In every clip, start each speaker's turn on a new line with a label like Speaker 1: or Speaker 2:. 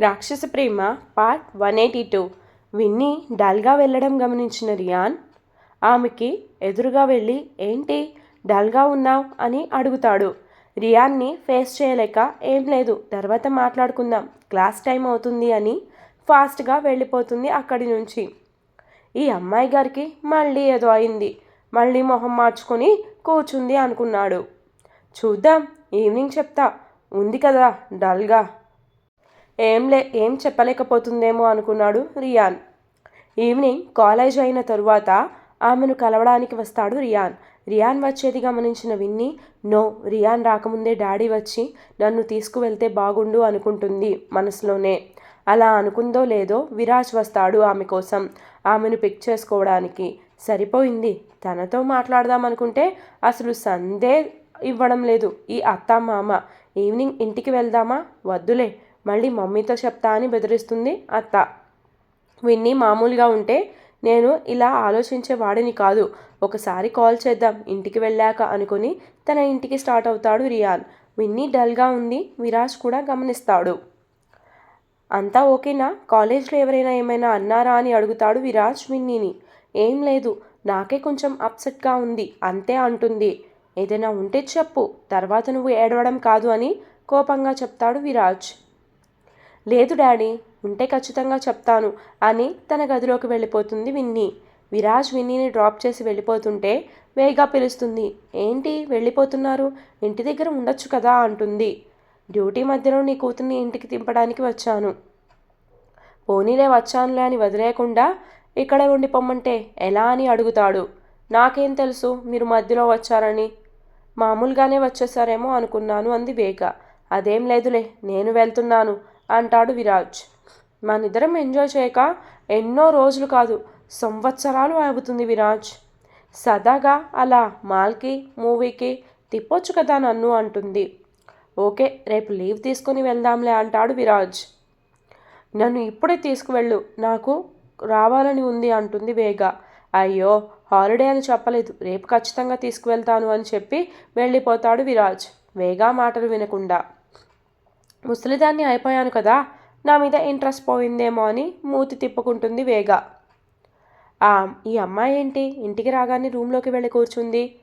Speaker 1: రాక్షస ప్రేమ part one eighty two Vinni డల్గా వెళ్ళడం గమనించిన రియాన్ ఆమెకి ఎదురుగా వెళ్ళి ఏంటి? డల్గా ఉన్నావు? అని అడుగుతాడు. రియాన్ని ఫేస్ చేయలేక ఏం లేదు తర్వాత మాట్లాడుకుందాం. క్లాస్ టైం అవుతుంది అని ఫాస్ట్గా వెళ్ళిపోతుంది అక్కడి నుంచి. ఈ అమ్మాయి గారికి మళ్ళీ ఏదో అయింది. మళ్ళీ మొహం మార్చుకొని కూర్చుంది అనుకున్నాడు. చూద్దాం ఈవినింగ్ చెప్తా. ఉంది కదా డల్గా. ఏం లే ఏం చెప్పలేకపోతుందేమో అనుకున్నాడు రియాన్. ఈవినింగ్ కాలేజ్ అయిన తరువాత ఆమెను కలవడానికి వస్తాడు రియాన్. రియాన్ వచ్చేది గమనించిన విన్ని నో రియాన్ రాకముందే డాడీ వచ్చి నన్ను తీసుకువెళ్తే బాగుండు అనుకుంటుంది మనసులోనే. అలా అనుకుందో లేదో విరాజ్ వస్తాడు ఆమె కోసం ఆమెను పిక్ చేసుకోవడానికి. సరిపోయింది తనతో మాట్లాడదామనుకుంటే అసలు సందే ఇవ్వడం లేదు. ఈ అత్త మామ ఈవినింగ్ ఇంటికి వెళ్దామా? వద్దులే. మళ్ళీ మమ్మీతో చెప్తా అని బెదిరిస్తుంది అత్త. విన్ని మామూలుగా ఉంటే నేను ఇలా ఆలోచించే వాడిని కాదు. ఒకసారి కాల్ చేద్దాం ఇంటికి వెళ్ళాక అనుకుని తన ఇంటికి స్టార్ట్ అవుతాడు రియాన్ విన్నీ డల్గా ఉంది విరాజ్ కూడా గమనిస్తాడు. అంతా ఓకేనా? కాలేజ్లో ఎవరైనా ఏమైనా అన్నారా అని అడుగుతాడు విరాజ్ విన్నీని. ఏం లేదు నాకే కొంచెం అప్సెట్గా ఉంది అంతే అంటుంది. ఏదైనా ఉంటే చెప్పు తర్వాత నువ్వు ఏడవడం కాదు అని కోపంగా చెప్తాడు విరాజ్. లేదు డాడీ ఉంటే ఖచ్చితంగా చెప్తాను అని తన గదిలోకి వెళ్ళిపోతుంది విన్నీ. విరాజ్ విన్నీని డ్రాప్ చేసి వెళ్ళిపోతుంటే వేగా పిలుస్తుంది. ఏంటి వెళ్ళిపోతున్నారు? ఇంటి దగ్గర ఉండొచ్చు కదా అంటుంది. డ్యూటీ మధ్యలో నీ కూతుర్ని ఇంటికి దింపడానికి వచ్చాను. పోనీలే వచ్చానులే అని వదిలేయకుండా ఇక్కడే ఉండిపోమ్మంటే ఎలా అని అడుగుతాడు. నాకేం తెలుసు మీరు మధ్యలో వచ్చారని. మామూలుగానే వచ్చేసారేమో అనుకున్నాను అంది వేగ. అదేం లేదులే నేను వెళ్తున్నాను. అంటాడు విరాజ్. మనిద్దరం ఎంజాయ్ చేయక ఎన్నో రోజులు కాదు సంవత్సరాలు అవుతుంది విరాజ్. సదాగా అలా మాల్కి మూవీకి తిప్పొచ్చు కదా నన్ను అంటుంది. ఓకే రేపు లీవ్ తీసుకొని వెళ్దాంలే అంటాడు విరాజ్. నన్ను ఇప్పుడే తీసుకువెళ్ళు నాకు రావాలని ఉంది అంటుంది వేగ. అయ్యో హాలిడే అని చెప్పలేదు రేపు ఖచ్చితంగా తీసుకువెళ్తాను అని చెప్పి వెళ్ళిపోతాడు విరాజ్. వేగా మాటలు వినకుండా. ముసలిదాన్ని అయిపోయాను కదా నా మీద ఇంట్రెస్ట్ పోయిందేమో అని మూతి తిప్పుకుంటుంది వేగ. ఆ ఈ అమ్మాయి ఏంటి? ఇంటికి రాగానే రూమ్లోకి వెళ్ళి కూర్చుంది.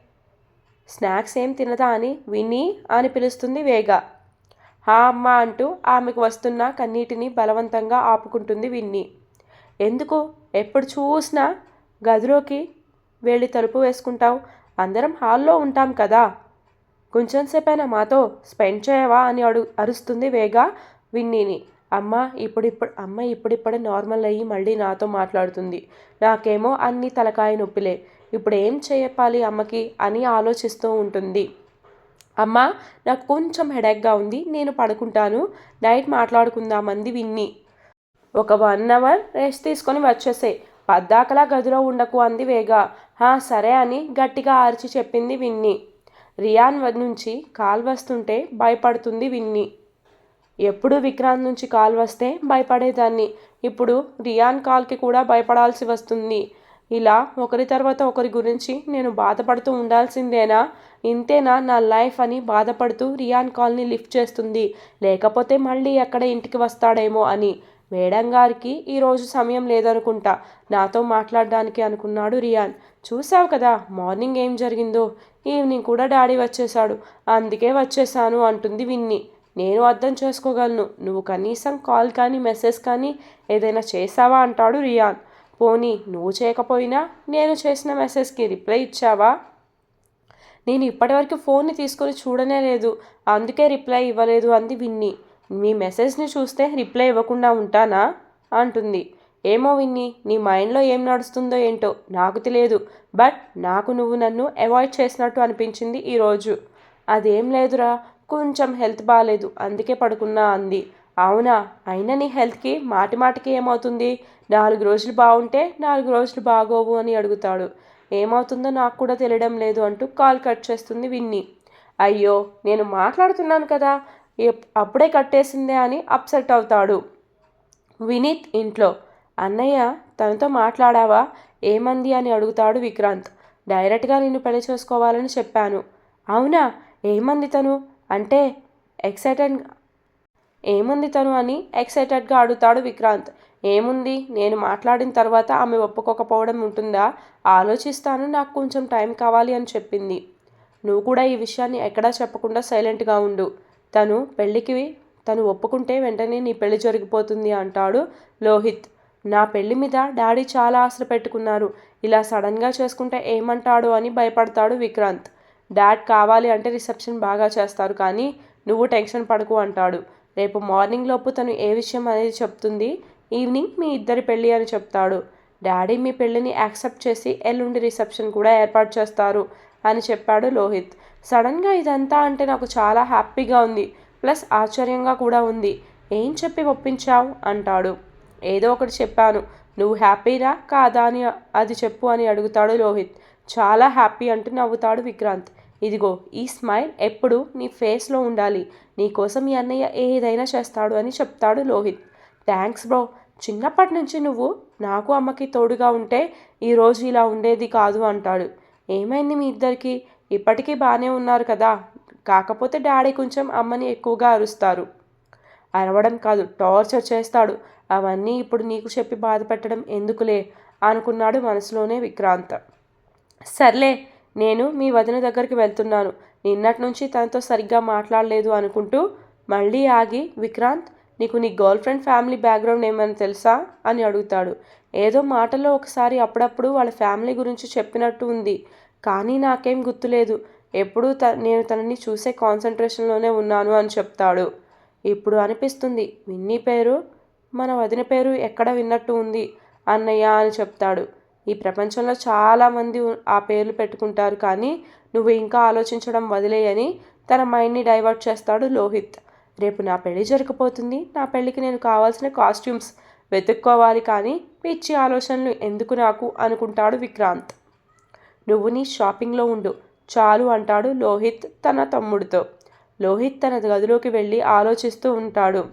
Speaker 1: స్నాక్స్ ఏం తినదా అని విని అని పిలుస్తుంది వేగ. హా అమ్మ అంటూ ఆమెకు వస్తున్న కన్నీటిని బలవంతంగా ఆపుకుంటుంది విన్ని. ఎందుకు? ఎప్పుడు చూసినా గదిలోకి వెళ్ళి తలుపు వేసుకుంటావు. అందరం హాల్లో ఉంటాం కదా. కొంచెంసేపైనా మాతో స్పెండ్ చేయవా అని అడు అరుస్తుంది వేగా విన్నీని. అమ్మ ఇప్పుడిప్పుడు అమ్మ ఇప్పుడిప్పుడే నార్మల్ అయ్యి మళ్ళీ నాతో మాట్లాడుతుంది. నాకేమో అన్ని తలకాయ నొప్పిలే. ఇప్పుడు ఏం చెప్పాలి అమ్మకి అని ఆలోచిస్తూ ఉంటుంది. అమ్మ నాకు కొంచెం హెడేక్గా ఉంది. నేను పడుకుంటాను. నైట్ మాట్లాడుకుందామంది విన్ని. ఒక వన్ అవర్ రెస్ట్ తీసుకొని వచ్చేసే పద్దాకలా గదిలో ఉండకు అంది వేగా. హా సరే అని గట్టిగా ఆర్చి చెప్పింది విన్ని. రియాన్ నుంచి కాల్ వస్తుంటే భయపడుతుంది విన్ని. ఎప్పుడు విక్రాంత్ నుంచి కాల్ వస్తే భయపడేదాన్ని. ఇప్పుడు రియాన్ కాల్కి కూడా భయపడాల్సి వస్తుంది. ఇలా ఒకరి తర్వాత ఒకరి గురించి నేను బాధపడుతూ ఉండాల్సిందేనా? ఇంతేనా నా లైఫ్ అని బాధపడుతూ రియాన్ కాల్ని లిఫ్ట్ చేస్తుంది. లేకపోతే మళ్ళీ ఎక్కడ ఇంటికి వస్తాడేమో అని. మేడం గారికి ఈరోజు సమయం లేదనుకుంటా. నాతో మాట్లాడడానికి అనుకున్నాడు రియాన్. చూసావు కదా మార్నింగ్ ఏం జరిగిందో? ఈవినింగ్ కూడా డాడీ వచ్చేశాడు. అందుకే వచ్చేసాను అంటుంది విన్ని. నేను అర్థం చేసుకోగలను. నువ్వు కనీసం కాల్ కానీ మెసేజ్ కానీ ఏదైనా చేసావా అంటాడు రియాన్. పోనీ నువ్వు చేయకపోయినా నేను చేసిన మెసేజ్కి రిప్లై ఇచ్చావా? నేను ఇప్పటివరకు ఫోన్ని తీసుకొని చూడనే లేదు. అందుకే రిప్లై ఇవ్వలేదు అంది విన్ని. మీ మెసేజ్ని చూస్తే రిప్లై ఇవ్వకుండా ఉంటానా? అంటుంది. ఏమో విన్ని నీ మైండ్లో ఏం నడుస్తుందో ఏంటో నాకు తెలియదు. బట్ నాకు నువ్వు నన్ను అవాయిడ్ చేసినట్టు అనిపించింది ఈరోజు అదేం లేదురా కొంచెం హెల్త్ బాగాలేదు అందుకే పడుకున్నా అంది. అవునా? అయినా నీ హెల్త్కి మాటి మాటికి ఏమవుతుంది? నాలుగు రోజులు బాగుంటే నాలుగు రోజులు బాగోవు అని అడుగుతాడు. ఏమవుతుందో నాకు కూడా తెలియడం లేదు అంటూ కాల్ కట్ చేస్తుంది విన్ని. అయ్యో నేను మాట్లాడుతున్నాను కదా అప్పుడే కట్టేసిందే అని అప్సెట్ అవుతాడు. వినీత్ ఇంట్లో అన్నయ్య తనతో మాట్లాడావా? ఏమంది అని అడుగుతాడు విక్రాంత్. డైరెక్ట్గా నిన్ను పెళ్ళి చేసుకోవాలని చెప్పాను. అవునా? ఏమంది తను? అంటే ఎక్సైటెడ్ ఏముంది తను అని ఎక్సైటెడ్గా అడుగుతాడు విక్రాంత్. ఏముంది? నేను మాట్లాడిన తర్వాత ఆమె ఒప్పుకోకపోవడం ఉంటుందా? ఆలోచిస్తాను. నాకు కొంచెం టైం కావాలి అని చెప్పింది. నువ్వు కూడా ఈ విషయాన్ని ఎక్కడా చెప్పకుండా సైలెంట్గా ఉండు. తను పెళ్ళికి తను ఒప్పుకుంటే వెంటనే నీ పెళ్ళి జరిగిపోతుంది అంటాడు లోహిత్. నా పెళ్ళి మీద డాడీ చాలా ఆశలు పెట్టుకున్నారు. ఇలా సడన్గా చేసుకుంటే ఏమంటాడు అని భయపడతాడు విక్రాంత్. డాడ్ కావాలి అంటే రిసెప్షన్ బాగా చేస్తారు కానీ నువ్వు టెన్షన్ పడకు అంటాడు. రేపు మార్నింగ్ లోపు తను ఏ విషయం అనేది చెప్తుంది? ఈవినింగ్ మీ ఇద్దరి పెళ్ళి అని చెప్తాడు. డాడీ మీ పెళ్ళిని యాక్సెప్ట్ చేసి ఎల్లుండి రిసెప్షన్ కూడా ఏర్పాటు చేస్తారు అని చెప్పాడు లోహిత్. సడన్గా ఇదంతా అంటే నాకు చాలా హ్యాపీగా ఉంది. ప్లస్ ఆశ్చర్యంగా కూడా ఉంది. ఏం చెప్పి ఒప్పించావు? అంటాడు. ఏదో ఒకటి చెప్పాను. నువ్వు హ్యాపీరా కాదా అని అది చెప్పు అని అడుగుతాడు లోహిత్. చాలా హ్యాపీ అంటూ నవ్వుతాడు విక్రాంత్. ఇదిగో ఈ స్మైల్ ఎప్పుడు నీ ఫేస్లో ఉండాలి. నీకోసం మీ అన్నయ్య ఏదైనా చేస్తాడు అని చెప్తాడు లోహిత్. Thanks bro. చిన్నప్పటి నుంచి నువ్వు నాకు అమ్మకి తోడుగా ఉంటే ఈరోజు ఇలా ఉండేది కాదు అంటాడు. ఏమైంది మీ ఇద్దరికి? ఇప్పటికీ బాగానే ఉన్నారు కదా. కాకపోతే డాడీ కొంచెం అమ్మని ఎక్కువగా అరుస్తారు. అరవడం కాదు టార్చర్ చేస్తాడు. అవన్నీ ఇప్పుడు నీకు చెప్పి బాధ పెట్టడం ఎందుకులే? అనుకున్నాడు మనసులోనే విక్రాంత్. సర్లే నేను మీ వదిన దగ్గరికి వెళ్తున్నాను. నిన్నటి నుంచి తనతో సరిగ్గా మాట్లాడలేదు అనుకుంటూ మళ్ళీ ఆగి విక్రాంత్ నీకు నీ గర్ల్ ఫ్రెండ్ ఫ్యామిలీ బ్యాక్గ్రౌండ్ ఏమైనా తెలుసా? అని అడుగుతాడు. ఏదో మాటల్లో ఒకసారి అప్పుడప్పుడు వాళ్ళ ఫ్యామిలీ గురించి చెప్పినట్టు ఉంది. కానీ నాకేం గుర్తులేదు. ఎప్పుడూ త నేను తనని చూసే కాన్సన్ట్రేషన్లోనే ఉన్నాను అని చెప్తాడు. ఇప్పుడు అనిపిస్తుంది విన్నీ పేరు మన వదిన పేరు ఎక్కడ విన్నట్టు ఉంది? అన్నయ్య అని చెప్తాడు. ఈ ప్రపంచంలో చాలామంది ఆ పేర్లు పెట్టుకుంటారు కానీ నువ్వు ఇంకా ఆలోచించడం వదిలేయని తన మైండ్ని డైవర్ట్ చేస్తాడు లోహిత్. రేపు నా పెళ్ళి జరగబోతుంది. నా పెళ్ళికి నేను కావాల్సిన కాస్ట్యూమ్స్ వెతుక్కోవాలి కానీ పిచ్చి ఆలోచనలు ఎందుకు నాకు అనుకుంటాడు విక్రాంత్. నువ్వు నీ షాపింగ్లో ఉండు. చాలు అంటాడు లోహిత్ తన తమ్ముడితో. లోహిత్ తన గదిలోకి వెళ్ళి ఆలోచిస్తూ ఉంటాడు.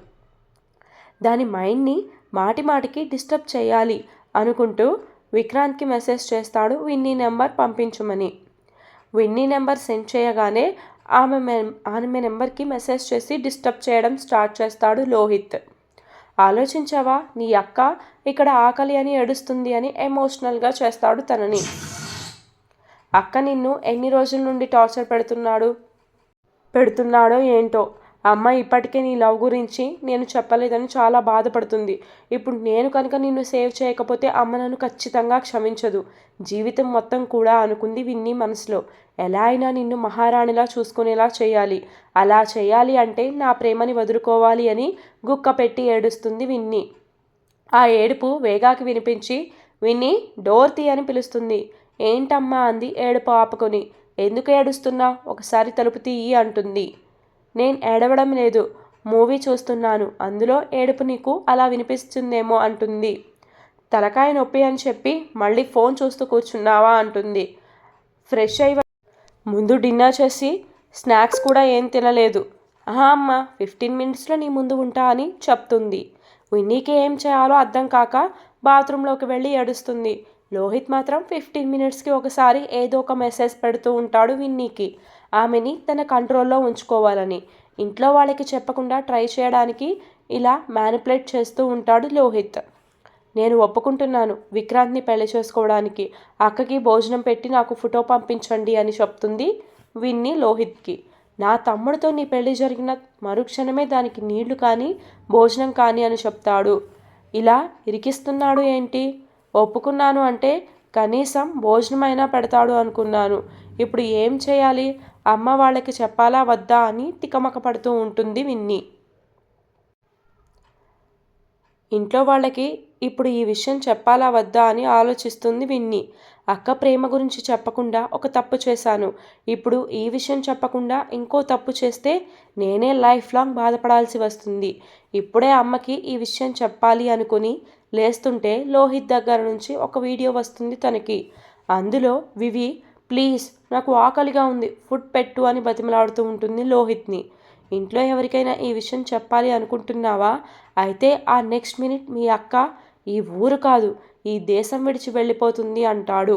Speaker 1: దాని మైండ్ని మాటి మాటికి డిస్టర్బ్ చేయాలి అనుకుంటూ విక్రాంత్కి మెసేజ్ చేస్తాడు విన్నీ నెంబర్ పంపించమని. విన్నీ నెంబర్ సెండ్ చేయగానే ఆమె ఆమె నెంబర్కి మెసేజ్ చేసి డిస్టర్బ్ చేయడం స్టార్ట్ చేస్తాడు లోహిత్. ఆలోచించావా? నీ అక్క ఇక్కడ ఆకలి అని ఏడుస్తుంది అని ఎమోషనల్గా చేస్తాడు తనని. అక్క నిన్ను ఎన్ని రోజుల నుండి టార్చర్ పెడుతున్నాడు? పెడుతున్నాడో ఏంటో? అమ్మ ఇప్పటికే నీ లవ్ గురించి నేను చెప్పలేదని చాలా బాధపడుతుంది. ఇప్పుడు నేను కనుక నిన్ను సేవ్ చేయకపోతే అమ్మ నన్ను ఖచ్చితంగా క్షమించదు. జీవితం మొత్తం కూడా అనుకుంది విన్ని మనసులో. ఎలా అయినా నిన్ను మహారాణిలా చూసుకునేలా చేయాలి. అలా చేయాలి అంటే నా ప్రేమని వదులుకోవాలి అని గుక్క పెట్టి ఏడుస్తుంది విన్ని. ఆ ఏడుపు వేగాకి వినిపించి విన్ని డోర్ తీ అని పిలుస్తుంది. ఏంటమ్మా అంది ఏడుపు ఆపుకొని. ఎందుకు ఏడుస్తున్నా? ఒకసారి తలుపు తీయి అంటుంది. నేను ఏడవడం లేదు. మూవీ చూస్తున్నాను. అందులో ఏడుపు నీకు అలా వినిపిస్తుందేమో అంటుంది. తలకాయ నొప్పి అని చెప్పి మళ్ళీ ఫోన్ చూస్తూ కూర్చున్నావా అంటుంది. ఫ్రెష్ అయి ముందు డిన్నర్ చేసి స్నాక్స్ కూడా ఏం తినలేదు. ఆహా అమ్మ ఫిఫ్టీన్ మినిట్స్లో నీ ముందు ఉంటా అని చెప్తుంది. విన్నీకి ఏం చేయాలో అర్థం కాక బాత్రూంలోకి వెళ్ళి ఏడుస్తుంది. లోహిత్ మాత్రం ఫిఫ్టీన్ మినిట్స్కి ఒకసారి ఏదో ఒక మెసేజ్ పెడుతూ ఉంటాడు విన్నీకి. ఆమెని తన కంట్రోల్లో ఉంచుకోవాలని. ఇంట్లో వాళ్ళకి చెప్పకుండా ట్రై చేయడానికి ఇలా మ్యానిపులేట్ చేస్తూ ఉంటాడు లోహిత్. నేను ఒప్పుకుంటున్నాను విక్రాంత్ని పెళ్ళి చేసుకోవడానికి. అక్కకి భోజనం పెట్టి నాకు ఫోటో పంపించండి అని చెప్తుంది విన్ని లోహిత్కి. నా తమ్ముడితో నీ పెళ్ళి జరిగిన మరుక్షణమే దానికి నీళ్ళు కానీ భోజనం కానీ అని చెప్తాడు. ఇలా ఇరికిస్తున్నాడు ఏంటి? ఒప్పుకున్నాను అంటే కనీసం భోజనమైనా పెడతాడు అనుకున్నాను. ఇప్పుడు ఏం చేయాలి? అమ్మ వాళ్ళకి చెప్పాలా వద్దా అని తికమక పడుతూ ఉంటుంది విన్ని. ఇంట్లో వాళ్ళకి ఇప్పుడు ఈ విషయం చెప్పాలా వద్దా అని ఆలోచిస్తుంది విన్ని. అక్క ప్రేమ గురించి చెప్పకుండా ఒక తప్పు చేశాను. ఇప్పుడు ఈ విషయం చెప్పకుండా ఇంకో తప్పు చేస్తే నేనే లైఫ్ లాంగ్ బాధపడాల్సి వస్తుంది. ఇప్పుడే అమ్మకి ఈ విషయం చెప్పాలి అనుకుని లేస్తుంటే లోహిత్ దగ్గర నుంచి ఒక వీడియో వస్తుంది తనకి. అందులో వివి ప్లీజ్ నాకు ఆకలిగా ఉంది. ఫుడ్ పెట్టు అని బతిమలాడుతూ ఉంటుంది లోహిత్ని. ఇంట్లో ఎవరికైనా ఈ విషయం చెప్పాలి అనుకుంటున్నావా? అయితే ఆ నెక్స్ట్ మినిట్ మీ అక్క ఈ ఊరు కాదు ఈ దేశం విడిచి వెళ్ళిపోతుంది అంటాడు.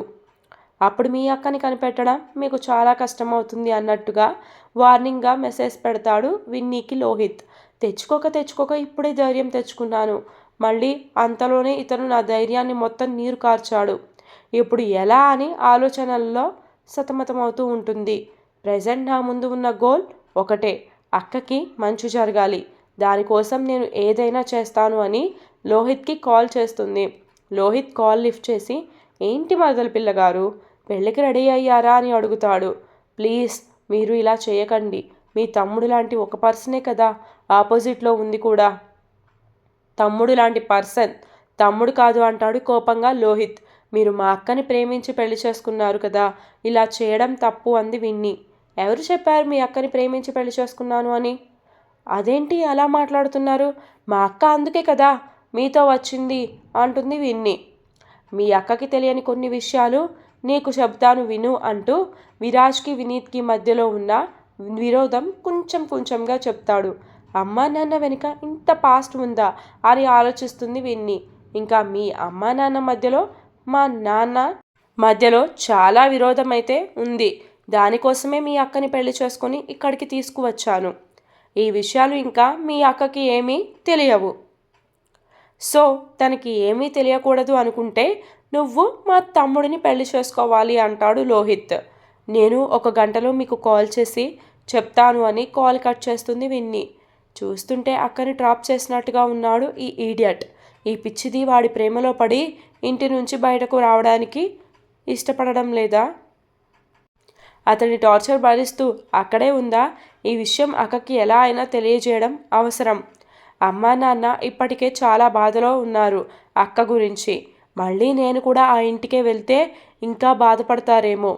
Speaker 1: అప్పుడు మీ అక్కని కనిపెట్టడం మీకు చాలా కష్టమవుతుంది అన్నట్టుగా వార్నింగ్గా మెసేజ్ పెడతాడు విన్నీకి లోహిత్. తెచ్చుకోక తెచ్చుకోక ఇప్పుడే ధైర్యం తెచ్చుకున్నాను. మళ్ళీ అంతలోనే ఇతను నా ధైర్యాన్ని మొత్తం నీరు కార్చాడు. ఇప్పుడు ఎలా అని ఆలోచనల్లో సతమతమవుతూ ఉంటుంది. ప్రజెంట్ నా ముందు ఉన్న గోల్ ఒకటే అక్కకి మంచు జరగాలి. దానికోసం నేను ఏదైనా చేస్తాను అని లోహిత్కి కాల్ చేస్తుంది. లోహిత్ కాల్ లిఫ్ట్ చేసి ఏంటి మరదల పిల్లగారు పెళ్ళికి రెడీ అయ్యారా? అని అడుగుతాడు. ప్లీజ్ మీరు ఇలా చేయకండి. మీ తమ్ముడు లాంటి ఒక పర్సనే కదా ఆపోజిట్లో ఉంది కూడా. తమ్ముడు లాంటి పర్సన్? తమ్ముడు కాదు అంటాడు కోపంగా లోహిత్. మీరు మా అక్కని ప్రేమించి పెళ్ళి చేసుకున్నారు కదా ఇలా చేయడం తప్పు అంది విన్ని. ఎవరు చెప్పారు మీ అక్కని ప్రేమించి పెళ్ళి చేసుకున్నాను అని? అదేంటి అలా మాట్లాడుతున్నారు? మా అక్క అందుకే కదా మీతో వచ్చింది అంటుంది విన్ని. మీ అక్కకి తెలియని కొన్ని విషయాలు నీకు చెప్తాను విను అంటూ విరాజ్కి వినీత్కి మధ్యలో ఉన్న విరోధం కొంచెం కొంచెంగా చెప్తాడు. అమ్మా నాన్న వెనుక ఇంత పాస్ట్ ఉందా అని ఆలోచిస్తుంది విన్ని. ఇంకా మీ అమ్మా నాన్న మధ్యలో మా నాన్న మధ్యలో చాలా విరోధం అయితే ఉంది. దానికోసమే మీ అక్కని పెళ్ళి చేసుకుని ఇక్కడికి తీసుకువచ్చాను. ఈ విషయాలు ఇంకా మీ అక్కకి ఏమీ తెలియవు. సో తనకి ఏమీ తెలియకూడదు అనుకుంటే నువ్వు మా తమ్ముడిని పెళ్ళి చేసుకోవాలి అంటాడు లోహిత్. నేను ఒక గంటలో మీకు కాల్ చేసి చెప్తాను అని కాల్ కట్ చేస్తుంది విన్ని. చూస్తుంటే అక్కని డ్రాప్ చేసినట్టుగా ఉన్నాడు ఈ ఈడియట్. ఈ పిచ్చిది వాడి ప్రేమలో పడి ఇంటి నుంచి బయటకు రావడానికి ఇష్టపడడం లేదా? అతని టార్చర్ భరిస్తూ అక్కడే ఉందా? ఈ విషయం అక్కకి ఎలా అయినా తెలియజేయడం అవసరం. అమ్మా నాన్న ఇప్పటికే చాలా బాధలో ఉన్నారు అక్క గురించి. మళ్ళీ నేను కూడా ఆ ఇంటికే వెళ్తే ఇంకా బాధపడతారేమో.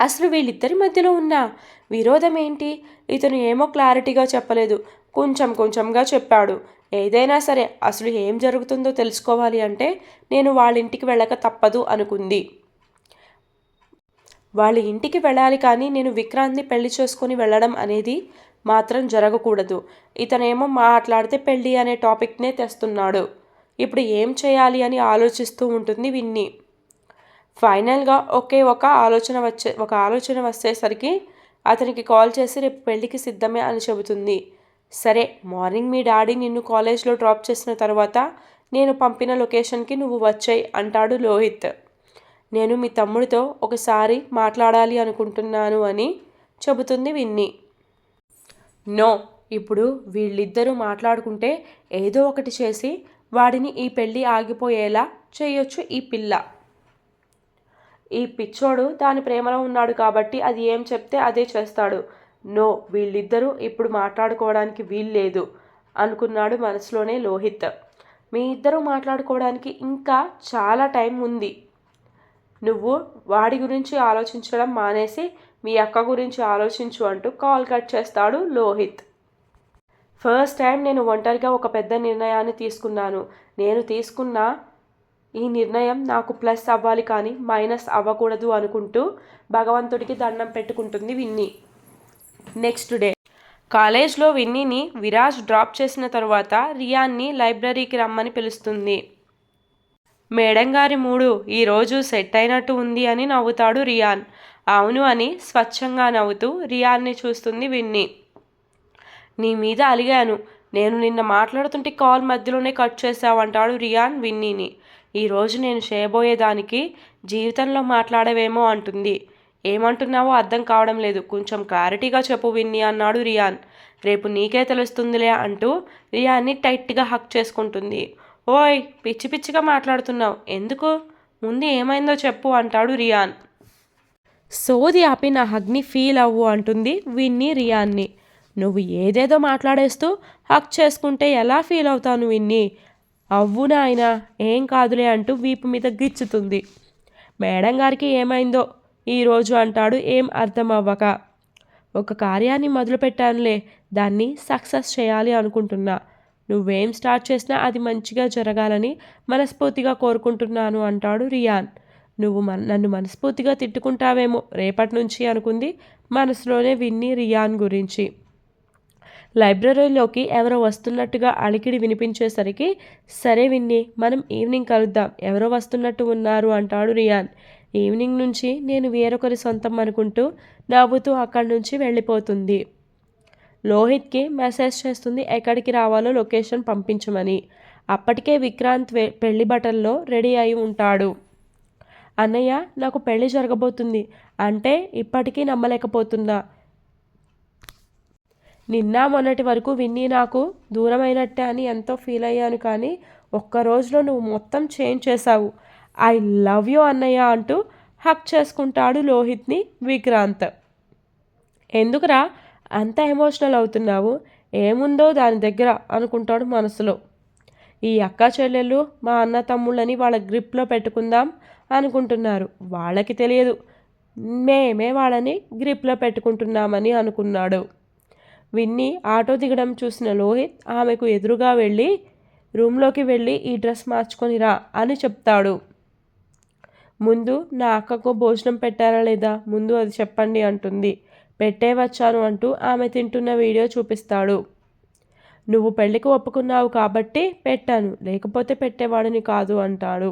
Speaker 1: అసలు వీళ్ళిద్దరి మధ్యలో ఉన్న విరోధం ఏంటి? ఇతను ఏమో క్లారిటీగా చెప్పలేదు. కొంచెం కొంచెంగా చెప్పాడు. ఏదైనా సరే అసలు ఏం జరుగుతుందో తెలుసుకోవాలి అంటే నేను వాళ్ళ ఇంటికి వెళ్ళక తప్పదు అనుకుంది. వాళ్ళ ఇంటికి వెళ్ళాలి కానీ నేను విక్రాంత్ని పెళ్ళి చేసుకొని వెళ్ళడం అనేది మాత్రం జరగకూడదు. ఇతనేమో మాట్లాడితే పెళ్ళి అనే టాపిక్నే తెస్తున్నాడు. ఇప్పుడు ఏం చేయాలి అని ఆలోచిస్తూ ఉంటుంది విన్ని. ఫైనల్గా ఒకే ఒక ఆలోచన వచ్చే ఒక ఆలోచన వచ్చేసరికి అతనికి కాల్ చేసి రేపు పెళ్ళికి సిద్ధమే అని చెబుతుంది. సరే మార్నింగ్ మీ డాడీ నిన్ను కాలేజ్లో డ్రాప్ చేసిన తర్వాత నేను పంపిన లొకేషన్కి నువ్వు వచ్చాయి అంటాడు లోహిత్. నేను మీ తమ్ముడితో ఒకసారి మాట్లాడాలి అనుకుంటున్నాను అని చెబుతుంది విన్ని. నో ఇప్పుడు వీళ్ళిద్దరూ మాట్లాడుకుంటే ఏదో ఒకటి చేసి వాడిని ఈ పెళ్ళి ఆగిపోయేలా చేయొచ్చు ఈ పిల్ల. ఈ పిచ్చోడు దాని ప్రేమలో ఉన్నాడు కాబట్టి అది ఏం చెప్తే అదే చేస్తాడు. నో వీళ్ళిద్దరూ ఇప్పుడు మాట్లాడుకోవడానికి వీల్లేదు అనుకున్నాడు మనసులోనే లోహిత్. మీ ఇద్దరూ మాట్లాడుకోవడానికి ఇంకా చాలా టైం ఉంది. నువ్వు వాడి గురించి ఆలోచించడం మానేసి మీ అక్క గురించి ఆలోచించు అంటూ కాల్ కట్ చేస్తాడు లోహిత్. ఫస్ట్ టైం నేను ఒంటరిగా ఒక పెద్ద నిర్ణయాన్ని తీసుకున్నాను. నేను తీసుకున్న ఈ నిర్ణయం నాకు ప్లస్ అవ్వాలి కానీ మైనస్ అవ్వకూడదు అనుకుంటూ భగవంతుడికి దండం పెట్టుకుంటుంది విన్నీ. Next day. కాలేజ్లో విన్నీని విరాజ్ డ్రాప్ చేసిన తరువాత రియాన్ని లైబ్రరీకి రమ్మని పిలుస్తుంది. మేడం గారి మూడు ఈరోజు సెట్ అయినట్టు ఉంది అని నవ్వుతాడు రియాన్. అవును అని స్వచ్ఛంగా నవ్వుతూ రియాన్ని చూస్తుంది విన్నీ. నీ మీద అలిగాను. నేను నిన్న మాట్లాడుతుంటే కాల్ మధ్యలోనే కట్ చేసావంటాడు రియాన్ విన్నీని. ఈరోజు నేను చేయబోయేదానికి జీవితంలో మాట్లాడవేమో అంటుంది. ఏమంటున్నావో అర్థం కావడం లేదు. కొంచెం క్లారిటీగా చెప్పు విన్ని అన్నాడు రియాన్. రేపు నీకే తెలుస్తుందిలే అంటూ రియాన్ని టైట్గా హక్ చేసుకుంటుంది. ఓయ్ పిచ్చి పిచ్చిగా మాట్లాడుతున్నావు. ఎందుకు? ముందు ఏమైందో చెప్పు అంటాడు రియాన్. సోది ఆపి నా హగ్ని ఫీల్ అవ్వు అంటుంది విన్ని రియాన్ని. నువ్వు ఏదేదో మాట్లాడేస్తూ హక్ చేసుకుంటే ఎలా ఫీల్ అవుతాను విన్ని? అవ్వు నాయన ఏం కాదులే అంటూ వీపు మీద గిచ్చుతుంది. మేడం గారికి ఏమైందో? ఈరోజు అంటాడు ఏం అర్థం అవ్వక ఒక కార్యాన్ని మొదలుపెట్టానులే దాన్ని సక్సెస్ చేయాలి అనుకుంటున్నా. నువ్వేం స్టార్ట్ చేసినా అది మంచిగా జరగాలని మనస్ఫూర్తిగా కోరుకుంటున్నాను అంటాడు రియాన్. నువ్వు మన నన్ను మనస్ఫూర్తిగా తిట్టుకుంటావేమో రేపటి నుంచి అనుకుంది మనసులోనే విన్ని రియాన్ గురించి. లైబ్రరీలోకి ఎవరో వస్తున్నట్టుగా అలికిడి వినిపించేసరికి సరే విన్ని మనం ఈవినింగ్ కలుద్దాం ఎవరో వస్తున్నట్టు ఉన్నారు అంటాడు రియాన్. ఈవినింగ్ నుంచి నేను వేరొకరి సొంతం అనుకుంటూ నవ్వుతూ అక్కడి నుంచి వెళ్ళిపోతుంది. లోహిత్కి మెసేజ్ చేస్తుంది ఎక్కడికి రావాలో లొకేషన్ పంపించమని. అప్పటికే విక్రాంత్ పెళ్ళి బట్టల్లో రెడీ అయి ఉంటాడు. అన్నయ్య నాకు పెళ్ళి జరగబోతుంది అంటే ఇప్పటికీ నమ్మలేకపోతున్నా. నిన్న మొన్నటి వరకు విన్నీ నాకు దూరమైనట్టే అని ఎంతో ఫీల్ అయ్యాను కానీ ఒక్క రోజులో నువ్వు మొత్తం చేంజ్ చేశావు. ఐ లవ్ యూ అన్నయ్య అంటూ హక్ చేసుకుంటాడు లోహిత్ని విక్రాంత్. ఎందుకురా అంత ఎమోషనల్ అవుతున్నావు? ఏముందో దాని దగ్గర అనుకుంటాడు మనసులో. ఈ అక్క చెల్లెళ్ళు మా అన్న తమ్ముళ్ళని వాళ్ళ గ్రిప్లో పెట్టుకుందాం అనుకుంటున్నారు. వాళ్ళకి తెలియదు. మేమే వాళ్ళని గ్రిప్లో పెట్టుకుంటున్నామని అనుకున్నాడు. విన్ని ఆటో దిగడం చూసిన లోహిత్ ఆమెకు ఎదురుగా వెళ్ళి రూమ్లోకి వెళ్ళి ఈ డ్రెస్ మార్చుకొని రా అని చెప్తాడు. ముందు నా అక్కకు భోజనం పెట్టారా లేదా? ముందు అది చెప్పండి అంటుంది. పెట్టే వచ్చాను అంటూ ఆమె తింటున్న వీడియో చూపిస్తాడు. నువ్వు పెళ్ళికి ఒప్పుకున్నావు కాబట్టి పెట్టాను లేకపోతే పెట్టేవాడిని కాదు అంటాడు.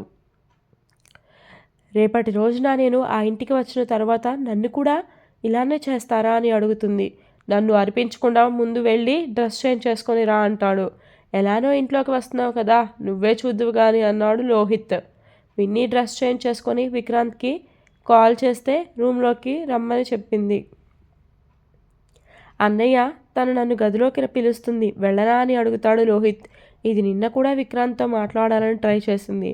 Speaker 1: రేపటి రోజున నేను ఆ ఇంటికి వచ్చిన తర్వాత నన్ను కూడా ఇలానే చేస్తారా అని అడుగుతుంది. నన్ను అర్పించకుండా ముందు వెళ్ళి డ్రెస్ చేంజ్ చేసుకొని రా అంటాడు. ఎలానో ఇంట్లోకి వస్తున్నావు కదా నువ్వే చూద్దువు కానీ అన్నాడు లోహిత్. విన్నీ డ్రెస్ చేంజ్ చేసుకొని విక్రాంత్కి కాల్ చేస్తే రూమ్లోకి రమ్మని చెప్పింది. అన్నయ్య తను నన్ను గదిలోకి పిలుస్తుంది వెళ్ళనా అని అడుగుతాడు లోహిత్. ఇది నిన్న కూడా విక్రాంత్తో మాట్లాడాలని ట్రై చేసింది.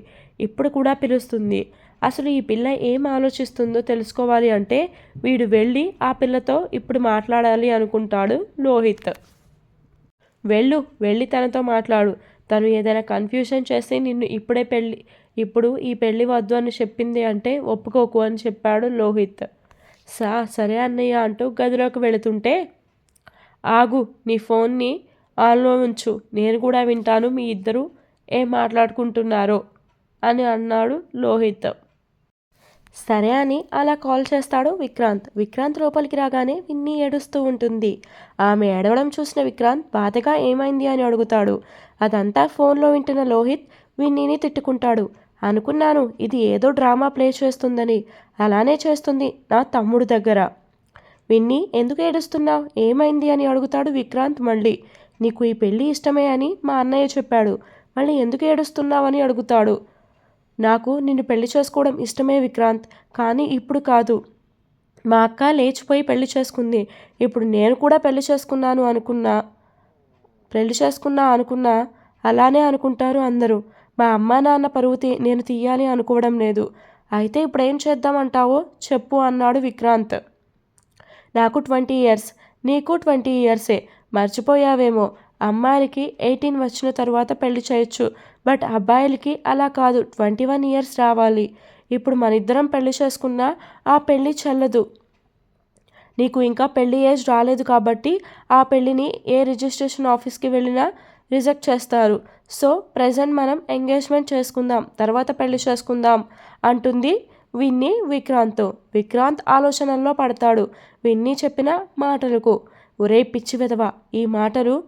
Speaker 1: ఇప్పుడు కూడా పిలుస్తుంది. అసలు ఈ పిల్ల ఏం ఆలోచిస్తుందో తెలుసుకోవాలి అంటే వీడు వెళ్ళి ఆ పిల్లతో ఇప్పుడు మాట్లాడాలి అనుకుంటాడు లోహిత్. వెళ్ళు వెళ్ళి తనతో మాట్లాడు. తను ఏదైనా కన్ఫ్యూషన్ చేసి నిన్ను ఇప్పుడే పెళ్ళి ఇప్పుడు ఈ పెళ్ళి వద్దు అని చెప్పింది అంటే ఒప్పుకోకు అని చెప్పాడు లోహిత్. సా సరే అన్నయ్య అంటూ గదిలోకి వెళుతుంటే ఆగు నీ ఫోన్ని ఆన్లో ఉంచు నేను కూడా వింటాను మీ ఇద్దరు ఏం మాట్లాడుకుంటున్నారో అని అన్నాడు లోహిత్. సరే అని అలా కాల్ చేస్తాడు విక్రాంత్. విక్రాంత్ లోపలికి రాగానే విన్ని ఏడుస్తూ ఉంటుంది. ఆమె ఏడవడం చూసిన విక్రాంత్ బాధగా ఏమైంది అని అడుగుతాడు. అదంతా ఫోన్లో వింటున్న లోహిత్ విన్నీని తిట్టుకుంటాడు. అనుకున్నాను ఇది ఏదో డ్రామా ప్లే చేస్తుందని. అలానే చేస్తుంది నా తమ్ముడు దగ్గర. విన్నీ ఎందుకు ఏడుస్తున్నావు? ఏమైంది అని అడుగుతాడు విక్రాంత్ మళ్ళీ. నీకు ఈ పెళ్ళి ఇష్టమే అని మా అన్నయ్య చెప్పాడు. మళ్ళీ ఎందుకు ఏడుస్తున్నావని అడుగుతాడు. నాకు నిన్ను పెళ్ళి చేసుకోవడం ఇష్టమే విక్రాంత్. కానీ ఇప్పుడు కాదు. మా అక్క లేచిపోయి పెళ్ళి చేసుకుంది. ఇప్పుడు నేను కూడా పెళ్ళి చేసుకున్నాను అనుకున్నా పెళ్ళి చేసుకున్నా అనుకున్నా అలానే అనుకుంటారు అందరూ. మా అమ్మా నాన్న పరువు తీ నేను తీయాలి అనుకోవడం లేదు. అయితే ఇప్పుడు ఏం చేద్దామంటావో చెప్పు అన్నాడు విక్రాంత్. నాకు ట్వంటీ ఇయర్స్. నీకు ట్వంటీ ఇయర్సే. మర్చిపోయావేమో. అమ్మాయిలకి ఎయిటీన్ వచ్చిన తర్వాత పెళ్ళి చేయొచ్చు. బట్ అబ్బాయిలకి అలా కాదు. ట్వంటీ వన్ ఇయర్స్ రావాలి. ఇప్పుడు మన ఇద్దరం పెళ్ళి చేసుకున్నా ఆ పెళ్ళి చెల్లదు. నీకు ఇంకా పెళ్ళి ఏజ్ రాలేదు కాబట్టి ఆ పెళ్ళిని ఏ రిజిస్ట్రేషన్ ఆఫీస్కి వెళ్ళినా రిజెక్ట్ చేస్తారు. సో ప్రజెంట్ మనం ఎంగేజ్మెంట్ చేసుకుందాం. తర్వాత పెళ్ళి చేసుకుందాం అంటుంది విన్నీ విక్రాంత్ విక్రాంత్ ఆలోచనల్లో పడతాడు. విన్నీ చెప్పిన మాటలకు ఒరే పిచ్చి విధవ ఈ మాటలు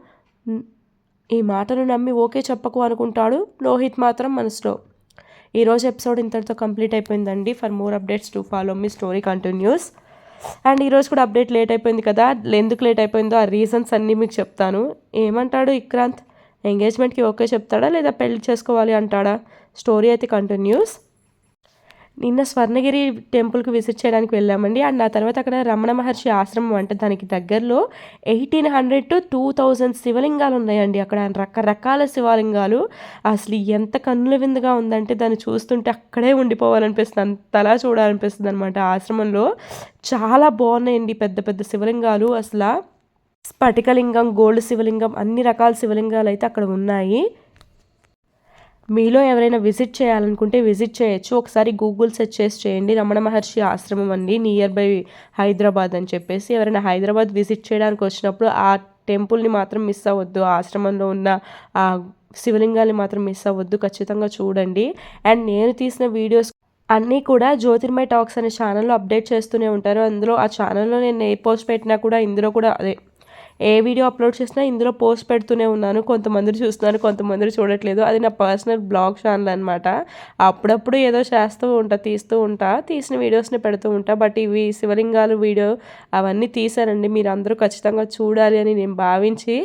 Speaker 1: ఈ మాటను నమ్మి ఓకే చెప్పకు అనుకుంటాడు లోహిత్ మాత్రం మనసులో. ఈరోజు ఎపిసోడ్ ఇంతటితో కంప్లీట్ అయిపోయిందండి. For more updates to follow me story continues. And ఈరోజు కూడా అప్డేట్ లేట్ అయిపోయింది కదా ఎందుకు లేట్ అయిపోయిందో ఆ రీజన్స్ అన్నీ మీకు చెప్తాను. ఏమంటాడు విక్రాంత్? ఎంగేజ్మెంట్కి ఓకే చెప్తాడా లేదా పెళ్ళి చేసుకోవాలి అంటాడా? స్టోరీ అయితే కంటిన్యూస్. నిన్న స్వర్ణగిరి టెంపుల్కి విజిట్ చేయడానికి వెళ్ళామండి. అండ్ ఆ తర్వాత అక్కడ రమణ మహర్షి ఆశ్రమం అంటే దానికి దగ్గరలో eighteen hundred to two thousand శివలింగాలు ఉన్నాయండి అక్కడ. రకరకాల శివలింగాలు. అసలు ఎంత కన్నుల విందుగా ఉందంటే దాన్ని చూస్తుంటే అక్కడే ఉండిపోవాలనిపిస్తుంది. అంతలా చూడాలనిపిస్తుంది అనమాట ఆశ్రమంలో. చాలా బాగున్నాయండి పెద్ద పెద్ద శివలింగాలు. అసలు స్ఫటికలింగం గోల్డ్ శివలింగం అన్ని రకాల శివలింగాలు అయితే అక్కడ ఉన్నాయి. మీలో ఎవరైనా విజిట్ చేయాలనుకుంటే విజిట్ చేయొచ్చు. ఒకసారి గూగుల్ సెర్చ్ చేసి చేయండి. రమణ మహర్షి ఆశ్రమం అండి. నియర్ బై హైదరాబాద్ అని చెప్పేసి ఎవరైనా హైదరాబాద్ విజిట్ చేయడానికి వచ్చినప్పుడు ఆ టెంపుల్ని మాత్రం మిస్ అవ్వద్దు. ఆశ్రమంలో ఉన్న ఆ శివలింగాన్ని మాత్రం మిస్ అవ్వద్దు. ఖచ్చితంగా చూడండి. అండ్ నేను తీసిన వీడియోస్ అన్నీ కూడా జ్యోతిర్మయ టాక్స్ అనే ఛానల్లో అప్డేట్ చేస్తూనే ఉంటారు. అందులో ఆ ఛానల్లో నేను ఏ పోస్ట్ పెట్టినా కూడా ఇందులో కూడా అదే ఏ వీడియో అప్లోడ్ చేసినా ఇందులో పోస్ట్ పెడుతూనే ఉన్నాను. కొంతమంది చూస్తున్నారు కొంతమంది చూడట్లేదు. అది నా పర్సనల్ బ్లాగ్ ఛానల్ అనమాట అప్పుడప్పుడు ఏదో చేస్తూ ఉంటా తీస్తూ ఉంటా తీసిన వీడియోస్ని పెడుతూ ఉంటా. బట్ ఇవి శివలింగాలు వీడియో అవన్నీ తీశానండి. మీరు అందరూ ఖచ్చితంగా చూడాలి అని నేను భావించి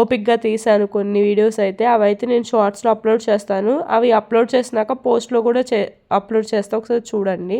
Speaker 1: ఓపిక్గా తీశాను కొన్ని వీడియోస్ అయితే. అవైతే నేను షార్ట్స్లో అప్లోడ్ చేస్తాను. అవి అప్లోడ్ చేసినాక పోస్ట్లో కూడా చే అప్లోడ్ చేస్తా. ఒకసారి చూడండి.